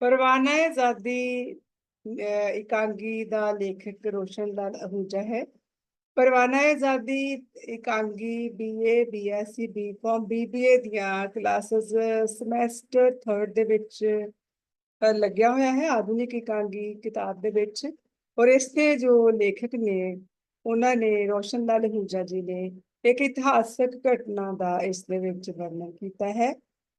ਪਰਵਾਨਾ ਆਜ਼ਾਦੀ ਇਕਾਂਗੀ ਦਾ ਲੇਖਕ ਰੋਸ਼ਨ ਲਾਲ ਅਹੂਜਾ ਹੈ। ਪਰਵਾਨਾ ਆਜ਼ਾਦੀ, ਇਕਾਂਗੀ ਬੀਏ ਬੀਐਸਸੀ ਬੀਕਾਮ ਬੀਬੀਏ ਦੀਆਂ ਕਲਾਸਿਸ ਸਮੈਸਟਰ 3rd ਦੇ ਵਿੱਚ ਲੱਗਿਆ ਹੋਇਆ ਹੈ, ਆਧੁਨਿਕ ਇਕਾਂਗੀ ਕਿਤਾਬ ਦੇ ਵਿੱਚ। ਔਰ ਇਸ ਦੇ ਜੋ ਲੇਖਕ ਨੇ, ਉਹਨਾਂ ਨੇ ਰੋਸ਼ਨ ਲਾਲ ਅਹੂਜਾ ਜੀ ਨੇ ਇੱਕ ਇਤਿਹਾਸਕ ਘਟਨਾ ਦਾ ਇਸ ਦੇ ਵਿੱਚ ਵਰਣਨ ਕੀਤਾ ਹੈ।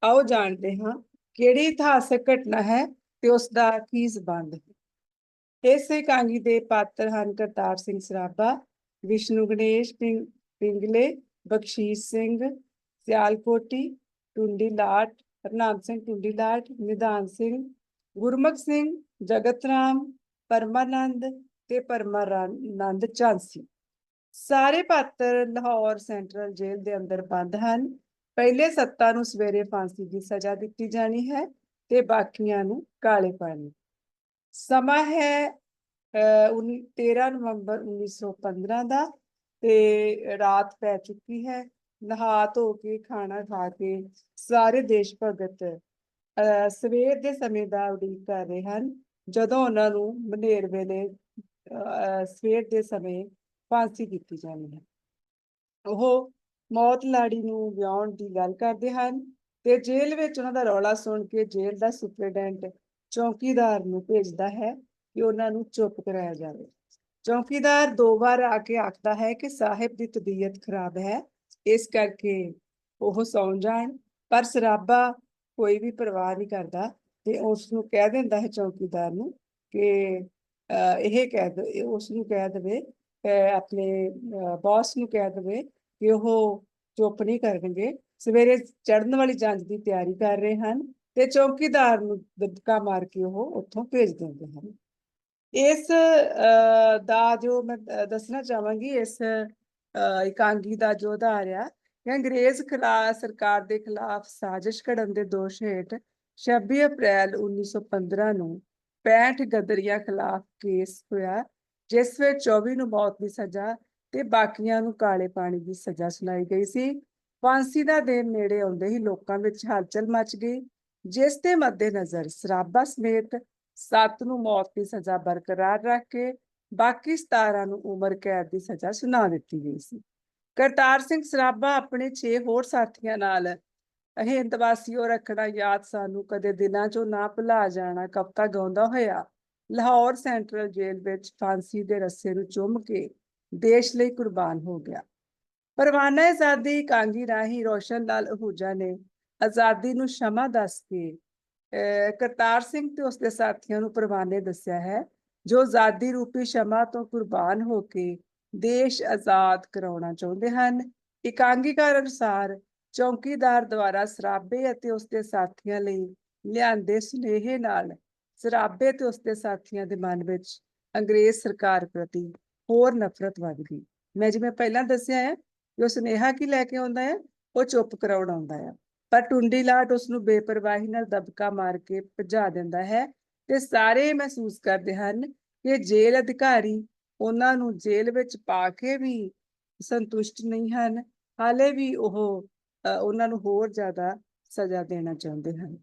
ਆਓ ਜਾਣਦੇ ਹਾਂ ਕਿਹੜੀ ਇਤਿਹਾਸਕ ਘਟਨਾ ਹੈ ਤੇ ਉਸ ਦਾ ਕੀ ਸਬੰਧ ਹੈ? ਇਸ ਇਕਾਂਗੀ ਦੇ ਪਾਤਰ ਹਨ ਕਰਤਾਰ ਸਿੰਘ ਸਰਾਭਾ, ਵਿਸ਼ਨੂੰ ਗਣੇਸ਼ ਪਿੰ- ਪਿੰਗਲੇ, ਬਖਸ਼ੀਸ਼ ਸਿੰਘ ਸਿਆਲਕੋਟੀ, ਟੁੰਡੀ ਲਾਟ, ਹਰਨਾਮ ਸਿੰਘ ਟੁੰਡੀ ਲਾਟ, ਨਿਧਾਨ ਸਿੰਘ, ਗੁਰਮੁਖ ਸਿੰਘ, ਜਗਤ ਰਾਮ, ਪਰਮਾਨੰਦ ਤੇ ਪਰਮਾਨੰਦ ਝਾਂਸੀ ਸਾਰੇ ਪਾਤਰ ਲਾਹੌਰ ਸੈਂਟਰਲ ਜੇਲ੍ਹ ਦੇ ਅੰਦਰ ਬੰਦ ਹਨ। ਪਹਿਲੇ ਸੱਤਾ ਨੂੰ ਸਵੇਰੇ ਫਾਂਸੀ ਦੀ ਸਜ਼ਾ ਦਿੱਤੀ ਜਾਣੀ ਹੈ ਤੇ ਬਾਕੀਆਂ ਨੂੰ ਕਾਲੇ ਪਾਣੀ। ਸਮਾਂ ਹੈ 13 ਨਵੰਬਰ 1915 ਦਾ ਤੇ ਰਾਤ ਪੈ ਚੁੱਕੀ ਹੈ। ਨਹਾ ਧੋ ਕੇ ਖਾਣਾ ਖਾ ਕੇ ਸਾਰੇ ਦੇਸ਼ ਭਗਤ ਅਹ, ਸਵੇਰ ਦੇ ਸਮੇਂ ਦਾ ਉਡੀਕ ਕਰ ਰਹੇ ਹਨ। ਜਦੋਂ ਉਹਨਾਂ ਨੂੰ ਮਨੇਰ ਵੇਲੇ ਸਵੇਰ ਦੇ ਸਮੇਂ ਫਾਂਸੀ ਦਿੱਤੀ ਜਾਣੀ ਹੈ। ਉਹ ਮੌਤ ਲਾੜੀ ਨੂੰ ਵਿਆਹੁਣ ਦੀ ਗੱਲ ਕਰਦੇ ਹਨ ਤੇ ਜੇਲ੍ਹ ਵਿੱਚ ਉਹਨਾਂ ਦਾ ਰੌਲਾ ਸੁਣ ਕੇ ਜੇਲ੍ਹ ਦਾ ਸੁਪਰਡੈਂਟ ਚੌਕੀਦਾਰ ਨੂੰ ਭੇਜਦਾ ਹੈ ਕਿ ਉਹਨਾਂ ਨੂੰ ਚੁੱਪ ਕਰਾਇਆ ਜਾਵੇ। ਚੌਕੀਦਾਰ ਦੋ ਵਾਰ ਆ ਕੇ ਆਖਦਾ ਹੈ ਕਿ ਸਾਹਿਬ ਦੀ ਤਬੀਅਤ ਖਰਾਬ ਹੈ ਇਸ ਕਰਕੇ ਉਹ ਸੌਂ ਜਾਣ ਪਰ ਸਰਾਬਾ ਕੋਈ ਵੀ ਪਰਵਾਹ ਨਹੀਂ ਕਰਦਾ ਤੇ ਉਸ ਨੂੰ ਕਹਿ ਦਿੰਦਾ ਹੈ ਚੌਕੀਦਾਰ ਨੂੰ ਕਿ ਇਹ ਕਹਿ ਦੇ ਉਸ ਨੂੰ ਕਹਿ ਦੇਵੇ ਅਹ, ਆਪਣੇ ਬੌਸ ਨੂੰ ਕਹਿ ਦੇਵੇ ਕਿ ਉਹ ਚੁੱਪ ਨਹੀਂ ਕਰਨਗੇ। ਸਵੇਰੇ ਚੜ੍ਹਨ ਵਾਲੀ ਜੰਜ ਦੀ ਤਿਆਰੀ ਕਰ ਰਹੇ ਹਨ ਤੇ ਚੌਕੀਦਾਰ ਨੂੰ ਦਬਕਾ ਮਾਰ ਕੇ ਉਹ ਉੱਥੋਂ ਭੇਜ ਦਿੰਦੇ ਹਨ। ਇਸ ਦਾ ਜੋ ਮੈਂ ਦੱਸਣਾ ਚਾਹਾਂਗੀ, ਇਸ ਇਕਾਂਗੀ ਦਾ ਜੋ ਆਧਾਰ ਆ ਅੰਗਰੇਜ਼ ਖਿਲਾਫ, ਸਰਕਾਰ ਦੇ ਖਿਲਾਫ ਸਾਜ਼ਿਸ਼ ਘੜਨ ਦੇ ਦੋਸ਼ ਹੇਠ 26 ਅਪ੍ਰੈਲ 1915 ਨੂੰ 65 ਗਦਰੀਆਂ ਖਿਲਾਫ ਕੇਸ ਹੋਇਆ, ਜਿਸ ਵਿੱਚ 24 ਨੂੰ ਮੌਤ ਦੀ ਸਜ਼ਾ ਤੇ ਬਾਕੀਆਂ ਨੂੰ ਕਾਲੇ ਪਾਣੀ ਦੀ ਸਜ਼ਾ ਸੁਣਾਈ ਗਈ ਸੀ। ਫਾਂਸੀ ਦਾ ਦਿਨ ਨੇੜੇ ਆਉਂਦੇ ਹੀ ਲੋਕਾਂ ਵਿੱਚ ਹਲਚਲ ਮਚ ਗਈ, ਜਿਸ ਦੇ ਮੱਦੇਨਜ਼ਰ ਸਰਾਬਾ ਸਮੇਤ ਸੱਤ ਨੂੰ ਮੌਤ ਦੀ ਸਜ਼ਾ ਬਰਕਰਾਰ ਰੱਖ ਕੇ ਬਾਕੀ 17 ਨੂੰ ਉਮਰ ਕੈਦ ਦੀ ਸਜ਼ਾ ਸੁਣਾ ਦਿੱਤੀ ਗਈ ਸੀ। ਕਰਤਾਰ ਸਿੰਘ ਸਰਾਬਾ ਆਪਣੇ 6 ਹੋਰ ਸਾਥੀਆਂ ਨਾਲ ਹਿੰਦਵਾਸੀਓ ਰੱਖਣਾ ਯਾਦ ਸਾਨੂੰ ਕਦੇ ਦਿਨਾਂ ਚੋਂ ਨਾ ਭੁਲਾ ਜਾਣਾ ਕਵਿਤਾ ਗਾਉਂਦਾ ਹੋਇਆ ਲਾਹੌਰ ਸੈਂਟਰਲ ਜੇਲ੍ਹ ਵਿੱਚ ਫਾਂਸੀ ਦੇ ਰੱਸੇ ਨੂੰ ਚੁੰਮ ਕੇ ਦੇਸ਼ ਲਈ ਕੁਰਬਾਨ ਹੋ ਗਿਆ। ਪਰਵਾਨਾ ਆਜ਼ਾਦੀ ਕਾਂਗੀ ਰਾਹੀਂ ਰੋਸ਼ਨ ਲਾਲ ਅਹੂਜਾ ਨੇ ਆਜ਼ਾਦੀ ਨੂੰ ਸ਼ਮਾ ਦੱਸ ਕੇ ਕਰਤਾਰ ਸਿੰਘ ਤੇ ਉਸਦੇ ਸਾਥੀਆਂ ਨੂੰ ਪਰਵਾਨੇ ਦੱਸਿਆ ਹੈ, ਜੋ ਆਜ਼ਾਦੀ ਰੂਪੀ ਸ਼ਮਾ ਤੋਂ ਕੁਰਬਾਨ ਹੋ ਕੇ ਦੇਸ਼ ਆਜ਼ਾਦ ਕਰਾਉਣਾ ਚਾਹੁੰਦੇ ਹਨ। ਇਕਾਂਗੀਕਾਰ ਅਨੁਸਾਰ ਚੌਕੀਦਾਰ ਦੁਆਰਾ ਸਰਾਬੇ ਅਤੇ ਉਸਦੇ ਸਾਥੀਆਂ ਲਈ ਲਿਆਂਦੇ ਸੁਨੇਹੇ ਨਾਲ ਸਰਾਬੇ ਤੇ ਉਸਦੇ ਸਾਥੀਆਂ ਦੇ ਮਨ ਵਿੱਚ ਅੰਗਰੇਜ਼ ਸਰਕਾਰ ਪ੍ਰਤੀ ਹੋਰ ਨਫ਼ਰਤ ਵੱਧ ਗਈ। ਮੈਂ ਜਿਵੇਂ ਪਹਿਲਾਂ ਦੱਸਿਆ ਹੈ ਕਿ ਉਹ ਸੁਨੇਹਾ ਕੀ ਲੈ ਕੇ ਆਉਂਦਾ ਹੈ, ਉਹ ਚੁੱਪ ਕਰਾਉਣ ਆਉਂਦਾ ਹੈ। ਪਰ ਟੁੰਡੀ ਲਾਟ ਉਸ ਨੂੰ ਬੇਪਰਵਾਹੀ ਨਾਲ ਦਬਕਾ ਮਾਰ ਕੇ ਭਜਾ ਦਿੰਦਾ ਹੈ ਤੇ ਸਾਰੇ ਮਹਿਸੂਸ ਕਰਦੇ ਹਨ ਕਿ ਜੇਲ੍ਹ ਅਧਿਕਾਰੀ ਉਹਨਾਂ ਨੂੰ ਜੇਲ੍ਹ ਵਿੱਚ ਪਾ ਕੇ ਵੀ ਸੰਤੁਸ਼ਟ ਨਹੀਂ ਹਨ, ਹਾਲੇ ਵੀ ਉਹ ਉਹਨਾਂ ਨੂੰ ਹੋਰ ਜ਼ਿਆਦਾ ਸਜ਼ਾ ਦੇਣਾ ਚਾਹੁੰਦੇ ਹਨ।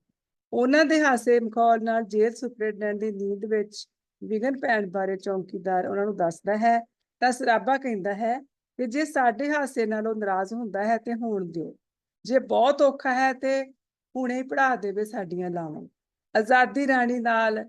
ਉਹਨਾਂ ਦੇ ਹਾਸੇ ਮਖੌਲ ਨਾਲ ਜੇਲ੍ਹ ਸੁਪਰਡੈਂਟ ਦੀ ਨੀਂਦ ਵਿੱਚ ਵਿਘਨ ਪੈਣ ਬਾਰੇ ਚੌਕੀਦਾਰ ਉਹਨਾਂ ਨੂੰ ਦੱਸਦਾ ਹੈ, ਤਾਂ ਸਰਾਬਾ ਕਹਿੰਦਾ ਹੈ ਕਿ ਜੇ ਸਾਡੇ ਹਾਸੇ ਨਾਲੋਂ ਨਾਰਾਜ਼ ਹੁੰਦਾ ਹੈ ਤੇ ਹੋਣ ਦਿਓ। ਜੇ ਬਹੁਤ ਔਖਾ ਹੈ ਤੇ ਹੁਣੇ ਪੜਾ ਦੇਵੇ ਸਾਡੀਆਂ ਲਾਵਾਂ। ਆਜ਼ਾਦੀ ਰਾਣੀ ਨਾਲ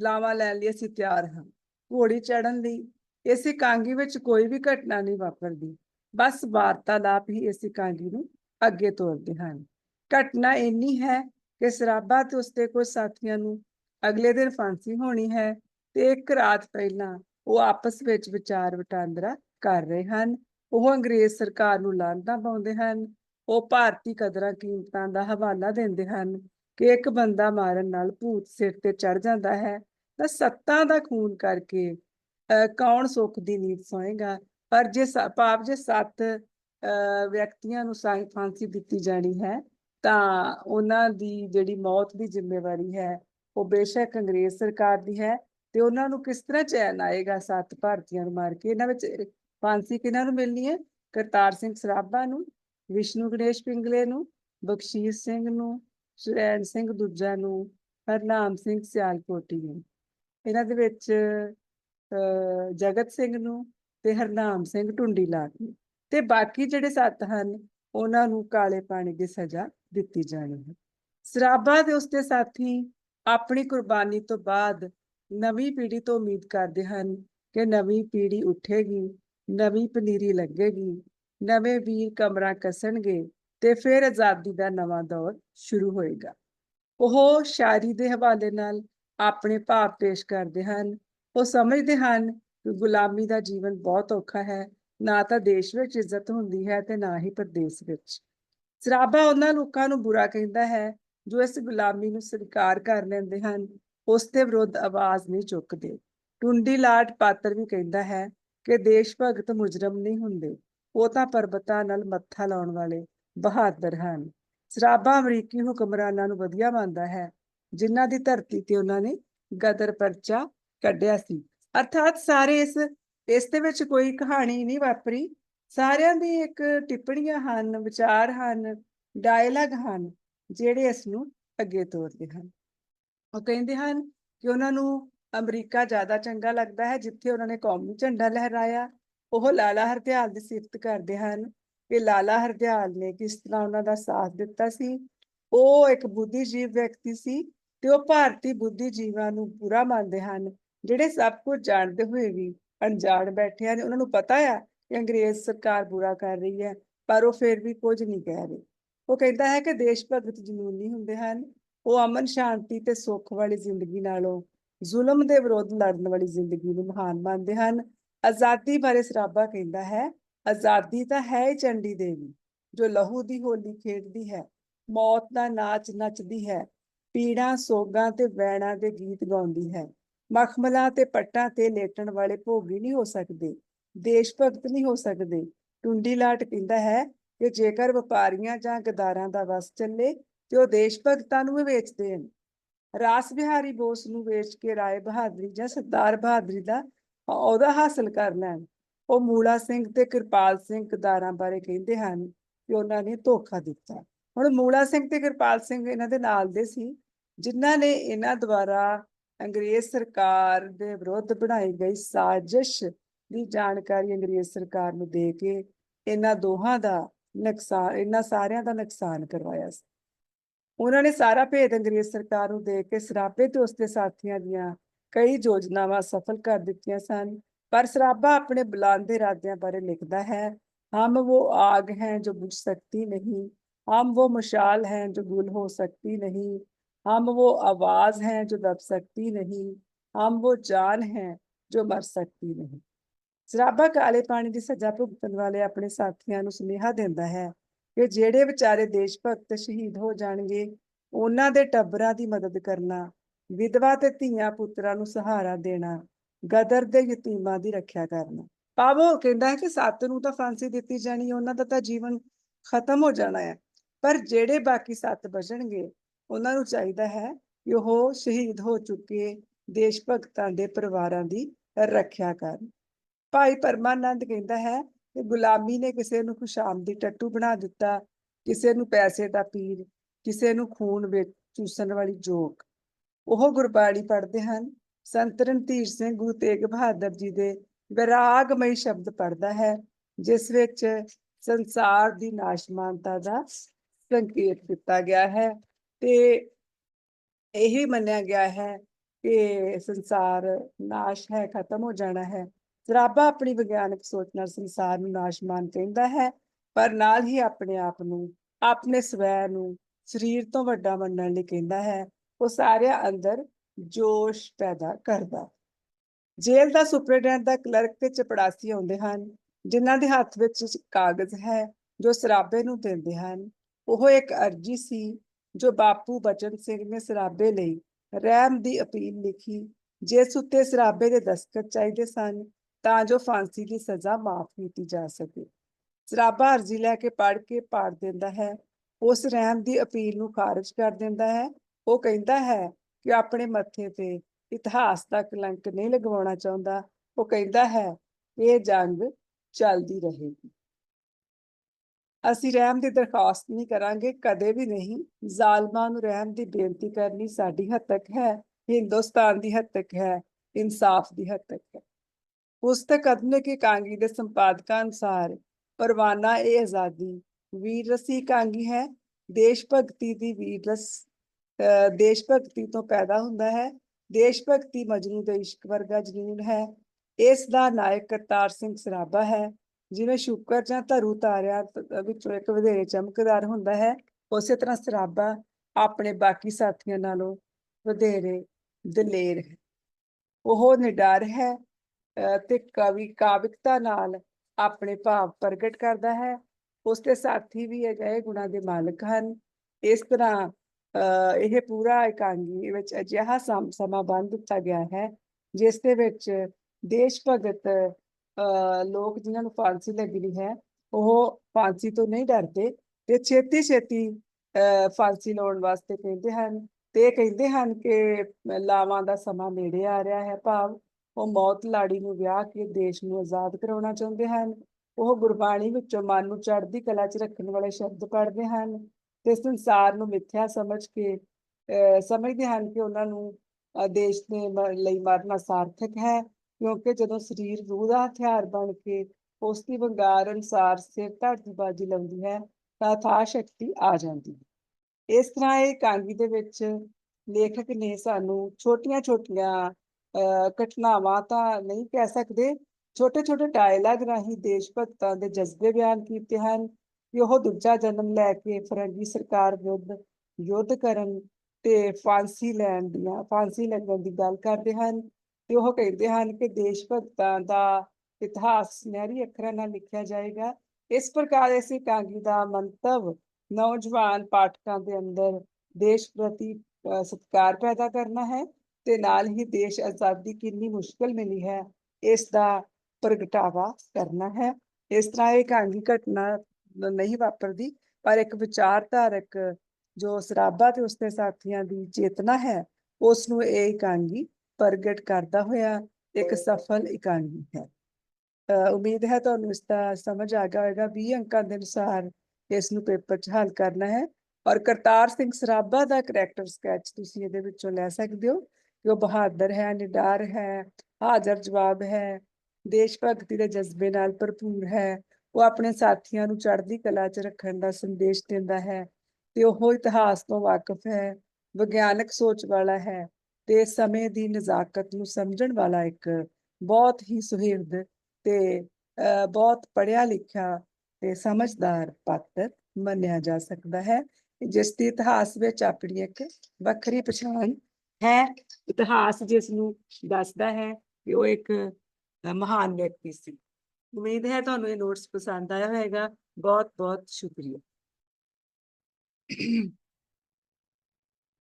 ਲਾਵਾਂ ਲੈਣ ਲਈ ਅਸੀਂ ਤਿਆਰ ਹਾਂ। ਘੋੜੀ ਚੜਨ ਲਈ ਇਸ ਇਕਾਂਗੀ ਵਿੱਚ ਕੋਈ ਵੀ ਘਟਨਾ ਨਹੀਂ ਵਾਪਰਦੀ। ਬਸ ਵਾਰਤਾਲਾਪ ਹੀ ਇਸ ਇਕਾਂਗੀ ਨੂੰ ਅੱਗੇ ਤੋਰਦੇ ਹਨ। ਘਟਨਾ ਇੰਨੀ ਹੈ ਕਿ ਸਰਾਬਾ ਤੇ ਉਸਦੇ ਕੁਝ ਸਾਥੀਆਂ ਨੂੰ ਅਗਲੇ ਦਿਨ ਫਾਂਸੀ ਹੋਣੀ ਹੈ ਤੇ ਇੱਕ ਰਾਤ ਪਹਿਲਾਂ ਉਹ ਆਪਸ ਵਿੱਚ ਵਿਚਾਰ ਵਟਾਂਦਰਾ ਕਰ ਰਹੇ ਹਨ। ਉਹ ਅੰਗਰੇਜ਼ ਸਰਕਾਰ ਨੂੰ ਲਾਂਤਾਂ ਪਾਉਂਦੇ ਹਨ। ਉਹ ਭਾਰਤੀ ਕਦਰਾਂ ਕੀਮਤਾਂ ਦਾ ਹਵਾਲਾ ਦਿੰਦੇ ਹਨ ਕਿ ਇੱਕ ਬੰਦਾ ਮਾਰਨ ਨਾਲ ਭੂਤ ਸਿਰ ਤੇ ਚੜ ਜਾਂਦਾ ਹੈ। ਤਾਂ ਸੱਤਾ ਦਾ ਖੂਨ ਕਰਕੇ ਅਹ, ਕੌਣ ਸੁੱਖ ਦੀ ਨੀਂਦ ਸੋਏਗਾ? ਪਰ ਜੇ ਸ- ਪਾਪ ਜੇ ਸੱਤ ਅਹ, ਵਿਅਕਤੀਆਂ ਨੂੰ ਸਾਈ ਫਾਂਸੀ ਦਿੱਤੀ ਜਾਣੀ ਹੈ ਤਾਂ ਉਹਨਾਂ ਦੀ ਜਿਹੜੀ ਮੌਤ ਦੀ ਜ਼ਿੰਮੇਵਾਰੀ ਹੈ ਉਹ ਬੇਸ਼ੱਕ ਅੰਗਰੇਜ਼ ਸਰਕਾਰ ਦੀ ਹੈ ਤੇ ਉਹਨਾਂ ਨੂੰ ਕਿਸ ਤਰ੍ਹਾਂ ਚੈਨ ਆਏਗਾ ਸੱਤ ਭਾਰਤੀਆਂ ਨੂੰ ਮਾਰ ਕੇ? ਇਹਨਾਂ ਵਿੱਚ ਫਾਂਸੀ ਕਿਹਨਾਂ ਨੂੰ ਮਿਲਣੀ ਹੈ? ਕਰਤਾਰ ਸਿੰਘ ਸਰਾਭਾ ਨੂੰ ਵਿਸ਼ਨੂੰ ਗਣੇਸ਼ ਪਿੰਗਲੇ ਨੂੰ ਬਖਸ਼ੀਸ਼ ਸਿੰਘ ਨੂੰ ਸੁਰੈਣ ਸਿੰਘ ਦੂਜਾ ਨੂੰ ਹਰਨਾਮ ਸਿੰਘ ਸਿਆਲਕੋਟੀ ਨੂੰ। ਇਹਨਾਂ ਦੇ ਵਿੱਚ ਅਹ, ਜਗਤ ਸਿੰਘ ਨੂੰ ਤੇ ਹਰਨਾਮ ਸਿੰਘ ਟੁੰਡੀ ਲਾਟ ਨੂੰ। ਤੇ ਬਾਕੀ ਜਿਹੜੇ ਸੱਤ ਹਨ ਉਹਨਾਂ ਨੂੰ ਕਾਲੇ ਪਾਣੀ ਦੀ ਸਜ਼ਾ ਦਿੱਤੀ ਜਾਣੀ ਹੈ। ਸਰਾਭਾ ਤੇ ਉਸਦੇ ਸਾਥੀ ਆਪਣੀ ਕੁਰਬਾਨੀ ਤੋਂ ਬਾਅਦ ਨਵੀਂ ਪੀੜ੍ਹੀ ਤੋਂ ਉਮੀਦ ਕਰਦੇ ਹਨ ਕਿ ਨਵੀਂ ਪੀੜ੍ਹੀ ਉੱਠੇਗੀ, ਨਵੀਂ ਪਨੀਰੀ ਲੱਗੇਗੀ, ਨਵੇਂ ਵੀਰ ਕਮਰਾ ਕੱਸਣਗੇ ਤੇ ਫਿਰ ਆਜ਼ਾਦੀ ਦਾ ਨਵਾਂ ਦੌਰ ਸ਼ੁਰੂ ਹੋਏਗਾ। ਉਹ ਸ਼ਾਇਰੀ ਦੇ ਹਵਾਲੇ ਨਾਲ ਆਪਣੇ ਭਾਵ ਪੇਸ਼ ਕਰਦੇ ਹਨ। ਉਹ ਸਮਝਦੇ ਹਨ ਕਿ ਗੁਲਾਮੀ ਦਾ ਜੀਵਨ ਬਹੁਤ ਔਖਾ ਹੈ, ਨਾ ਤਾਂ ਦੇਸ਼ ਵਿੱਚ ਇੱਜ਼ਤ ਹੁੰਦੀ ਹੈ ਤੇ ਨਾ ਹੀ ਪ੍ਰਦੇਸ਼ ਵਿੱਚ। ਸਰਾਬਾ ਉਹਨਾਂ ਲੋਕਾਂ ਨੂੰ ਬੁਰਾ ਕਹਿੰਦਾ ਹੈ ਜੋ ਇਸ ਗੁਲਾਮੀ ਨੂੰ ਸਵੀਕਾਰ ਕਰ ਲੈਂਦੇ ਹਨ, ਉਸ ਦੇ ਵਿਰੁੱਧ ਆਵਾਜ਼ ਨਹੀਂ ਚੁੱਕਦੇ। ਟੁੰਡੀ ਲਾਟ ਪਾਤਰ ਵੀ ਕਹਿੰਦਾ ਹੈ ਕਿ ਦੇਸ਼ ਭਗਤ ਮੁਜਰਮ ਨਹੀਂ ਹੁੰਦੇ। ਉਹ ਤਾਂ ਪਰਬਤਾਂ ਨਾਲ ਮੱਥਾ ਲਾਉਣ ਵਾਲੇ ਬਹਾਦਰ ਹਨ। ਸਰਾਬਾ ਅਮਰੀਕੀ ਹੁਕਮਰਾਨਾਂ ਨੂੰ ਵਧੀਆ ਮੰਨਦਾ ਹੈ। ਜਿਨ੍ਹਾਂ ਦੀ ਧਰਤੀ ਤੇ ਉਹਨਾਂ ਨੇ ਗਦਰ ਪਰਚਾ ਕੱਢਿਆ ਸੀ। ਅਰਥਾਤ ਸਾਰੇ ਇਸ ਇਸ ਦੇ ਵਿੱਚ ਕੋਈ ਕਹਾਣੀ ਨਹੀਂ ਵਾਪਰੀ। ਸਾਰਿਆਂ ਦੀ ਇੱਕ ਟਿੱਪਣੀਆਂ ਹਨ, ਵਿਚਾਰ ਹਨ ਡਾਇਲੌਗ ਹਨ। ਜਿਹੜੇ ਇਸ ਨੂੰ ਅੱਗੇ ਤੋਰਦੇ ਹਨ। ਉਹ ਕਹਿੰਦੇ ਹਨ ਕਿ ਉਹਨਾਂ ਨੂੰ ਅਮਰੀਕਾ ਜ਼ਿਆਦਾ ਚੰਗਾ ਲੱਗਦਾ ਹੈ, ਜਿੱਥੇ ਉਹਨਾਂ ਨੇ ਕੌਮੀ ਝੰਡਾ ਲਹਿਰਾਇਆ। ਉਹ ਲਾਲਾ ਹਰਦਿਆਲ ਦੀ ਸਿਫਤ ਕਰਦੇ ਹਨ ਕਿ ਲਾਲਾ ਹਰਦਿਆਲ ਨੇ ਕਿਸ ਤਰ੍ਹਾਂ ਉਹਨਾਂ ਦਾ ਸਾਥ ਦਿੱਤਾ ਸੀ। ਉਹ ਇੱਕ ਬੁੱਧੀਜੀਵ ਵਿਅਕਤੀ ਸੀ ਤੇ ਉਹ ਭਾਰਤੀ ਬੁੱਧੀਜੀਵਾਂ ਨੂੰ ਬੁਰਾ ਮੰਨਦੇ ਹਨ। ਜਿਹੜੇ ਸਭ ਕੁਝ ਜਾਣਦੇ ਹੋਏ ਵੀ ਅਣਜਾਣ ਬੈਠੇ ਹਨ, ਉਹਨਾਂ ਨੂੰ ਪਤਾ ਆ ਕਿ ਅੰਗਰੇਜ਼ ਸਰਕਾਰ ਬੁਰਾ ਕਰ ਰਹੀ ਹੈ, ਪਰ ਉਹ ਫਿਰ ਵੀ ਕੁਝ ਨਹੀਂ ਕਹਿ ਰਹੇ। ਉਹ ਕਹਿੰਦਾ ਹੈ ਕਿ ਦੇਸ਼ ਭਗਤ ਜਨੂਨੀ ਹੁੰਦੇ ਹਨ। ਉਹ ਅਮਨ, ਸ਼ਾਂਤੀ ਤੇ ਸੁੱਖ ਵਾਲੀ ਜ਼ਿੰਦਗੀ ਨਾਲੋਂ ਜ਼ੁਲਮ ਦੇ ਵਿਰੁੱਧ ਲੜਨ ਵਾਲੀ ਜ਼ਿੰਦਗੀ ਨੂੰ ਮਹਾਨ ਮੰਨਦੇ ਹਨ। ਆਜ਼ਾਦੀ ਬਾਰੇ ਸਰਾਭਾ ਕਹਿੰਦਾ ਹੈ, ਆਜ਼ਾਦੀ ਤਾਂ ਹੈ ਹੀ ਚੰਡੀ ਦੇਵੀ, ਜੋ ਲਹੂ ਦੀ ਹੋਲੀ ਖੇਡਦੀ ਹੈ, ਮੌਤ ਦਾ ਨਾਚ ਨੱਚਦੀ ਹੈ, ਪੀੜਾਂ ਸੋਗਾਂ ਤੇ ਵੈਣਾ ਦੇ ਗੀਤ ਗਾਉਂਦੀ ਹੈ। ਮਖਮਲਾਂ ਤੇ ਪੱਟਾਂ ਤੇ ਲੇਟਣ ਵਾਲੇ ਭੋਗੀ ਨਹੀਂ ਹੋ ਸਕਦੇ, ਦੇਸ਼ ਭਗਤ ਨਹੀਂ ਹੋ ਸਕਦੇ। ਟੁੰਡੀ ਲਾਟ ਕਹਿੰਦਾ ਹੈ ਕਿ ਜੇਕਰ ਵਪਾਰੀਆਂ ਜਾਂ ਗਦਾਰਾਂ ਦਾ ਵਸ ਚੱਲੇ, ਤੇ ਉਹ ਦੇਸ਼ ਭਗਤਾਂ ਨੂੰ ਵੀ ਵੇਚਦੇ ਹਨ ਰਾਸ ਬਿਹਾਰੀ ਬੋਸ ਨੂੰ ਵੇਚ ਕੇ ਰਾਏ ਬਹਾਦਰੀ ਜਾਂ ਸਰਦਾਰ ਬਹਾਦਰੀ ਦਾ ਅਹੁਦਾ ਹਾਸਲ ਕਰਨਾ ਲੈਣ ਉਹ ਮੂਲਾ ਸਿੰਘ ਤੇ ਕਿਰਪਾਲ ਸਿੰਘ ਗਦਾਰਾਂ ਬਾਰੇ ਕਹਿੰਦੇ ਹਨ ਕਿ ਉਹਨਾਂ ਨੇ ਧੋਖਾ ਦਿੱਤਾ। ਹੁਣ ਮੂਲਾ ਸਿੰਘ ਤੇ ਕਿਰਪਾਲ ਸਿੰਘ ਇਹਨਾਂ ਦੇ ਨਾਲ ਦੇ ਸੀ, ਜਿਨ੍ਹਾਂ ਨੇ ਇਹਨਾਂ ਦੁਆਰਾ ਅੰਗਰੇਜ਼ ਸਰਕਾਰ ਦੇ ਵਿਰੁੱਧ ਬਣਾਈ ਗਈ ਸਾਜ਼ਿਸ਼ ਦੀ ਜਾਣਕਾਰੀ ਅੰਗਰੇਜ਼ ਸਰਕਾਰ ਨੂੰ ਦੇ ਕੇ ਇਹਨਾਂ ਦੋਹਾਂ ਦਾ ਨੁਕਸਾਨ ਇਹਨਾਂ ਸਾਰਿਆਂ ਦਾ ਨੁਕਸਾਨ ਕਰਵਾਇਆ ਸੀ। ਉਹਨਾਂ ਨੇ ਸਾਰਾ ਭੇਦ ਅੰਗਰੇਜ਼ ਸਰਕਾਰ ਨੂੰ ਦੇ ਕੇ ਸਰਾਬੇ ਤੇ ਉਸਦੇ ਸਾਥੀਆਂ ਦੀਆਂ ਕਈ ਯੋਜਨਾਵਾਂ ਸਫਲ ਕਰ ਦਿੱਤੀਆਂ ਸਨ, ਪਰ ਸਰਾਬਾ ਆਪਣੇ ਬੁਲੰਦ ਇਰਾਦਿਆਂ ਬਾਰੇ ਲਿਖਦਾ ਹੈ, ਹਮ ਉਹ ਆਗ ਹੈ ਜੋ ਬੁਝ ਸਕਤੀ ਨਹੀਂ, ਹਮ ਉਹ ਮਸ਼ਾਲ ਹੈ ਜੋ ਗੁਲ ਹੋ ਸਕਤੀ ਨਹੀਂ, ਹਮ ਉਹ ਆਵਾਜ਼ ਹੈ ਜੋ ਦਬ ਸਕਤੀ ਨਹੀਂ, ਹਮ ਉਹ ਜਾਨ ਹੈ ਜੋ ਮਰ ਸਕਤੀ ਨਹੀਂ। ਸਰਾਬਾ ਕਾਲੇ ਪਾਣੀ ਦੀ ਸਜ਼ਾ ਭੁਗਤਣ ਵਾਲੇ ਆਪਣੇ ਸਾਥੀਆਂ ਨੂੰ ਸੁਨੇਹਾ ਦਿੰਦਾ ਹੈ ਕਿ ਜਿਹੜੇ ਵਿਚਾਰੇ ਦੇਸ਼ ਭਗਤ ਸ਼ਹੀਦ ਹੋ ਜਾਣਗੇ, ਉਹਨਾਂ ਦੇ ਟੱਬਰਾਂ ਦੀ ਮਦਦ ਕਰਨਾ, ਵਿਧਵਾ ਤੇ ਧੀਆਂ ਪੁੱਤਰਾਂ ਨੂੰ ਸਹਾਰਾ ਦੇਣਾ, ਗਦਰ ਦੇ ਯਤੀਮਾਂ ਦੀ ਰੱਖਿਆ ਕਰਨਾ। ਪਾਵੋ, ਕਹਿੰਦਾ ਹੈ ਕਿ ਸੱਤ ਨੂੰ ਤਾਂ ਫਾਂਸੀ ਦਿੱਤੀ ਜਾਣੀ ਉਹਨਾਂ ਦਾ ਤਾਂ ਜੀਵਨ ਖਤਮ ਹੋ ਜਾਣਾ ਹੈ। ਪਰ ਜਿਹੜੇ ਬਾਕੀ ਸੱਤ ਬਚਣਗੇ, ਉਹਨਾਂ ਨੂੰ ਚਾਹੀਦਾ ਹੈ ਕਿ ਉਹ ਸ਼ਹੀਦ ਹੋ ਚੁੱਕੇ ਦੇਸ਼ ਭਗਤਾਂ ਦੇ ਪਰਿਵਾਰਾਂ ਦੀ ਰੱਖਿਆ ਕਰਨ। ਭਾਈ ਪਰਮਾਨੰਦ ਕਹਿੰਦਾ ਹੈ ਕਿ ਗੁਲਾਮੀ ਨੇ ਕਿਸੇ ਨੂੰ ਖੁਸ਼ਾਮਦੀ ਟੱਟੂ ਬਣਾ ਦਿੱਤਾ, ਕਿਸੇ ਨੂੰ ਪੈਸੇ ਦਾ ਪੀਰ, ਕਿਸੇ ਨੂੰ ਖੂਨ ਵਿੱਚ ਚੂਸਣ ਵਾਲੀ ਜੋਕ। ਉਹ ਗੁਰਬਾਣੀ ਪੜ੍ਹਦੇ ਹਨ। ਸੰਤ ਰਣਧੀਰ ਸਿੰਘ ਗੁਰੂ ਤੇਗ ਬਹਾਦਰ ਜੀ ਦੇ ਵਿਰਾਗਮਈ ਸ਼ਬਦ ਪੜ੍ਹਦਾ ਹੈ, ਜਿਸ ਵਿੱਚ ਸੰਸਾਰ ਦੀ ਨਾਸ਼ਮਾਨਤਾ ਦਾ ਸੰਕੇਤ ਦਿੱਤਾ ਗਿਆ ਹੈ ਤੇ ਇਹੀ ਮੰਨਿਆ ਗਿਆ ਹੈ ਕਿ ਸੰਸਾਰ ਨਾਸ਼ ਹੈ, ਖਤਮ ਹੋ ਜਾਣਾ ਹੈ। ਸਰਾਭਾ ਆਪਣੀ ਵਿਗਿਆਨਕ ਸੋਚ ਨਾਲ ਸੰਸਾਰ ਨੂੰ ਨਾਸ਼ਮਾਨ ਕਹਿੰਦਾ ਹੈ, ਪਰ ਨਾਲ ਹੀ ਆਪਣੇ ਆਪ ਨੂੰ, ਆਪਣੇ ਸਵੈ ਨੂੰ, ਸਰੀਰ ਤੋਂ ਵੱਡਾ ਮੰਨਣ ਲਈ ਕਹਿੰਦਾ ਹੈ, ਉਹ ਸਾਰਿਆਂ ਅੰਦਰ ਜੋਸ਼ ਪੈਦਾ ਕਰਦਾ। ਜੇਲ੍ਹ ਦਾ ਸੁਪਰਡੈਂਟ ਦਾ ਕਲਰਕ ਤੇ ਚਪੜਾਸੀ ਆਉਂਦੇ ਹਨ, ਜਿਨ੍ਹਾਂ ਦੇ ਹੱਥ ਵਿੱਚ ਕਾਗਜ਼ ਹੈ, ਜੋ ਸਰਾਬੇ ਨੂੰ ਦਿੰਦੇ ਹਨ। ਉਹ ਇੱਕ ਅਰਜੀ ਸੀ, ਜੋ ਬਾਪੂ ਬਚਨ ਸਿੰਘ ਨੇ ਸਰਾਬੇ ਲਈ ਰਹਿਮ ਦੀ ਅਪੀਲ ਲਿਖੀ, ਜਿਸ ਉੱਤੇ ਸਰਾਬੇ ਦੇ ਦਸਤਖਤ ਚਾਹੀਦੇ ਸਨ। ਤਾਂ ਜੋ ਫਾਂਸੀ ਦੀ ਸਜ਼ਾ ਮਾਫ ਕੀਤੀ ਜਾ ਸਕੇ। ਸਰਾਬਾ ਅਰਜ਼ੀ ਲੈ ਕੇ ਪੜ੍ਹ ਕੇ ਪਾੜ ਦਿੰਦਾ ਹੈ। ਉਸ ਰਹਿਮ ਦੀ ਅਪੀਲ ਨੂੰ ਖਾਰਜ ਕਰ ਦਿੰਦਾ ਹੈ। ਉਹ ਕਹਿੰਦਾ ਹੈ ਕਿ ਆਪਣੇ ਮੱਥੇ ਤੇ ਇਤਿਹਾਸ ਦਾ ਕਲੰਕ ਨਹੀਂ ਲਗਵਾਉਣਾ ਚਾਹੁੰਦਾ। ਉਹ ਕਹਿੰਦਾ ਹੈ, ਇਹ ਜੰਗ ਚੱਲਦੀ ਰਹੇਗੀ। ਅਸੀਂ ਰਹਿਮ ਦੀ ਦਰਖਾਸਤ ਨਹੀਂ ਕਰਾਂਗੇ। ਕਦੇ ਵੀ ਨਹੀਂ। ਜ਼ਾਲਮਾਂ ਨੂੰ ਰਹਿਮ ਦੀ ਬੇਨਤੀ ਕਰਨੀ ਸਾਡੀ ਹੱਤਕ ਹੈ। ਹਿੰਦੁਸਤਾਨ ਦੀ ਹੱਤਕ ਹੈ। ਇਨਸਾਫ ਦੀ ਹੱਤਕ ਹੈ। ਪੁਸਤਕ ਆਧੁਨਿਕ ਇਕਾਂਗੀ ਦੇ ਸੰਪਾਦਕਾਂ ਅਨੁਸਾਰ ਪਰਵਾਨਾ ਇਹ ਆਜ਼ਾਦੀ, ਵੀਰ ਰਸੀ ਇਕਾਂਗੀ ਹੈ, ਦੇਸ਼ ਭਗਤੀ ਦੀ ਵੀਰ ਰਸ ਦੇਸ਼ ਭਗਤੀ ਤੋਂ ਪੈਦਾ ਹੁੰਦਾ ਹੈ, ਦੇਸ਼ ਭਗਤੀ ਮਜਨੂ ਦੇ ਇਸ਼ਕ ਵਰਗਾ ਜਨੂਨ ਹੈ, ਇਸ ਦਾ ਨਾਇਕ ਕਰਤਾਰ ਸਿੰਘ ਸਰਾਭਾ ਹੈ, ਜਿਵੇਂ ਸ਼ੁਕਰ ਜਾਂ ਧਰੂ ਤਾਰਿਆਂ ਵਿੱਚੋਂ ਇੱਕ ਵਧੇਰੇ ਚਮਕਦਾਰ ਹੁੰਦਾ ਹੈ, ਉਸੇ ਤਰ੍ਹਾਂ ਸਰਾਭਾ ਆਪਣੇ ਬਾਕੀ ਸਾਥੀਆਂ ਨਾਲੋਂ ਵਧੇਰੇ ਦਲੇਰ ਹੈ। ਉਹ ਨਿਡਰ ਹੈ ਤੇ ਕਵੀ ਕਾਵਿਕਤਾ ਨਾਲ ਆਪਣੇ ਭਾਵ ਪ੍ਰਗਟ ਕਰਦਾ ਹੈ। ਉਸਦੇ ਸਾਥੀ ਵੀ ਅਜਿਹੇ ਗੁਣਾਂ ਦੇ ਮਾਲਕ ਹਨ। ਇਸ ਤਰ੍ਹਾਂ, ਅਹ ਇਹ ਪੂਰਾ ਇਕਾਂਗੀ ਵਿੱਚ ਅਜਿਹਾ ਸਮ- ਸਮਾਂ ਬੰਦ ਦਿੱਤਾ ਗਿਆ ਹੈ, ਜਿਸ ਦੇ ਵਿੱਚ ਦੇਸ਼ ਭਗਤ, ਅਹ ਲੋਕ ਜਿਨ੍ਹਾਂ ਨੂੰ ਫਾਂਸੀ ਲੱਗਣੀ ਹੈ, ਉਹ ਫਾਂਸੀ ਤੋਂ ਨਹੀਂ ਡਰਦੇ ਤੇ ਛੇਤੀ ਛੇਤੀ ਅਹ ਫਾਂਸੀ ਲਾਉਣ ਵਾਸਤੇ ਕਹਿੰਦੇ ਹਨ ਤੇ ਕਹਿੰਦੇ ਹਨ ਕਿ ਲਾਵਾਂ ਦਾ ਸਮਾਂ ਨੇੜੇ ਆ ਰਿਹਾ ਹੈ ਭਾਵ। ਉਹ ਮੌਤ ਲਾੜੀ ਨੂੰ ਵਿਆਹ ਕੇ ਦੇਸ਼ ਨੂੰ ਆਜ਼ਾਦ ਕਰਾਉਣਾ ਚਾਹੁੰਦੇ ਹਨ। ਉਹ ਗੁਰਬਾਣੀ ਵਿੱਚੋਂ ਮਨ ਨੂੰ ਚੜ੍ਹਦੀ ਕਲਾ 'ਚ ਰੱਖਣ ਵਾਲੇ ਸ਼ਬਦ ਪੜ੍ਹਦੇ ਹਨ ਤੇ ਸੰਸਾਰ ਨੂੰ ਮਿੱਥਿਆ ਸਮਝ ਕੇ ਸਮਝਦੇ ਹਨ ਕਿ ਉਹਨਾਂ ਨੂੰ ਦੇਸ਼ ਦੇ ਲਈ ਮਰਨਾ ਸਾਰਥਕ ਹੈ। ਕਿਉਂਕਿ ਜਦੋਂ ਸਰੀਰ ਰੂਹ ਦਾ ਹਥਿਆਰ ਬਣ ਕੇ ਉਸ ਦੀ ਵੰਗਾਰ ਅਨੁਸਾਰ ਸਿਰ ਧੜ ਦੀ ਬਾਜੀ ਲਾਉਂਦੀ ਹੈ, ਤਾਂ ਥਾ ਸ਼ਕਤੀ ਆ ਜਾਂਦੀ ਹੈ। ਇਸ ਤਰ੍ਹਾਂ ਇਹ ਕਾਂਗੀ ਦੇ ਵਿੱਚ ਲੇਖਕ ਨੇ ਸਾਨੂੰ ਛੋਟੀਆਂ ਛੋਟੀਆਂ ਘਟਨਾਵਾਂ ਤਾਂ ਨਹੀਂ ਕਹਿ ਸਕਦੇ। ਛੋਟੇ ਛੋਟੇ ਡਾਇਲਾਗ ਰਾਹੀਂ ਦੇਸ਼ ਭਗਤਾਂ ਦੇ ਜਜ਼ਬੇ ਬਿਆਨ ਕੀਤੇ ਹਨ ਕਿ ਉਹ ਦੂਜਾ ਜਨਮ ਲੈ ਕੇ ਫਰੰਗੀ ਸਰਕਾਰ ਵਿਰੁੱਧ ਯੁੱਧ ਕਰਨ ਤੇ ਫਾਂਸੀ ਲੈਣ ਦੀਆਂ, ਫਾਂਸੀ ਲੱਗਣ ਦੀ ਗੱਲ ਕਰਦੇ ਹਨ ਤੇ ਉਹ ਕਹਿੰਦੇ ਹਨ ਕਿ ਦੇਸ਼ ਭਗਤਾਂ ਦਾ ਇਤਿਹਾਸ ਸੁਨਹਿਰੀ ਅੱਖਰਾਂ ਨਾਲ ਲਿਖਿਆ ਜਾਏਗਾ। ਇਸ ਪ੍ਰਕਾਰ ਇਸ ਕਾਂਗੀ ਦਾ ਮੰਤਵ ਨੌਜਵਾਨ ਪਾਠਕਾਂ ਦੇ ਅੰਦਰ ਦੇਸ਼ ਪ੍ਰਤੀ ਸਤਿਕਾਰ ਪੈਦਾ ਕਰਨਾ ਹੈ। ਤੇ ਨਾਲ ਹੀ ਦੇਸ਼ ਆਜ਼ਾਦੀ ਕਿੰਨੀ ਮੁਸ਼ਕਲ ਮਿਲੀ ਹੈ, ਇਸ ਦਾ ਪ੍ਰਗਟਾਵਾ ਕਰਨਾ ਹੈ। ਇਸ ਤਰ੍ਹਾਂ ਇਹ ਇਕਾਂਗੀ ਘਟਨਾ ਨਹੀਂ ਵਾਪਰਦੀ, ਪਰ ਇੱਕ ਵਿਚਾਰਧਾਰਕ ਜੋ ਸਰਾਭਾ ਤੇ ਉਸਦੇ ਸਾਥੀਆਂ ਦੀ ਚੇਤਨਾ ਹੈ ਉਸ ਨੂੰ ਇਹ ਇਕਾਂਗੀ ਪ੍ਰਗਟ ਕਰਦਾ ਹੋਇਆ ਇੱਕ ਸਫਲ ਇਕਾਂਗੀ ਹੈ। ਅਹ ਉਮੀਦ ਹੈ ਤੁਹਾਨੂੰ ਇਸ ਦਾ ਸਮਝ ਆ ਗਿਆ ਹੋਵੇਗਾ। 20 ਅੰਕਾਂ ਦੇ ਅਨੁਸਾਰ ਇਸ ਨੂੰ ਪੇਪਰ 'ਚ ਹੱਲ ਕਰਨਾ ਹੈ। ਔਰ ਕਰਤਾਰ ਸਿੰਘ ਸਰਾਭਾ ਦਾ ਕਰੈਕਟਰ ਸਕੈਚ ਤੁਸੀਂ ਇਹਦੇ ਵਿੱਚੋਂ ਲੈ ਸਕਦੇ ਹੋ। ਕਿ ਉਹ ਬਹਾਦਰ ਹੈ ਨਿਡਾਰ ਹੈ ਹਾਜ਼ਰ ਜਵਾਬ ਹੈ ਦੇਸ਼ ਭਗਤੀ ਦੇ ਜਜ਼ਬੇ ਨਾਲ ਭਰਪੂਰ ਹੈ ਉਹ ਆਪਣੇ ਸਾਥੀਆਂ ਨੂੰ ਚੜ੍ਹਦੀ ਕਲਾ 'ਚ ਰੱਖਣ ਦਾ ਸੰਦੇਸ਼ ਦਿੰਦਾ ਹੈ ਤੇ ਉਹ ਇਤਿਹਾਸ ਤੋਂ ਵਾਕਿਫ ਹੈ ਵਿਗਿਆਨਕ ਸੋਚ ਵਾਲਾ ਹੈ ਤੇ ਸਮੇਂ ਦੀ ਨਜ਼ਾਕਤ ਨੂੰ ਸਮਝਣ ਵਾਲਾ ਇੱਕ ਬਹੁਤ ਹੀ ਸੁਹਿਰਦ ਤੇ ਅਹ, ਬਹੁਤ ਪੜ੍ਹਿਆ ਲਿਖਿਆ ਤੇ ਸਮਝਦਾਰ ਪਾਤਰ ਮੰਨਿਆ ਜਾ ਸਕਦਾ ਹੈ ਜਿਸ ਦੀ ਇਤਿਹਾਸ ਵਿੱਚ ਆਪਣੀ ਇੱਕ ਵੱਖਰੀ ਪਛਾਣ ਹੈ। ਇਤਿਹਾਸ ਜਿਸ ਨੂੰ ਦੱਸਦਾ ਹੈ ਕਿ ਉਹ ਇੱਕ ਮਹਾਨ ਵਿਅਕਤੀ ਸੀ। ਉਮੀਦ ਹੈ ਤੁਹਾਨੂੰ ਇਹ ਨੋਟਸ ਪਸੰਦ ਆਇਆ ਹੋਵੇਗਾ। ਬਹੁਤ ਬਹੁਤ ਸ਼ੁਕਰੀਆ।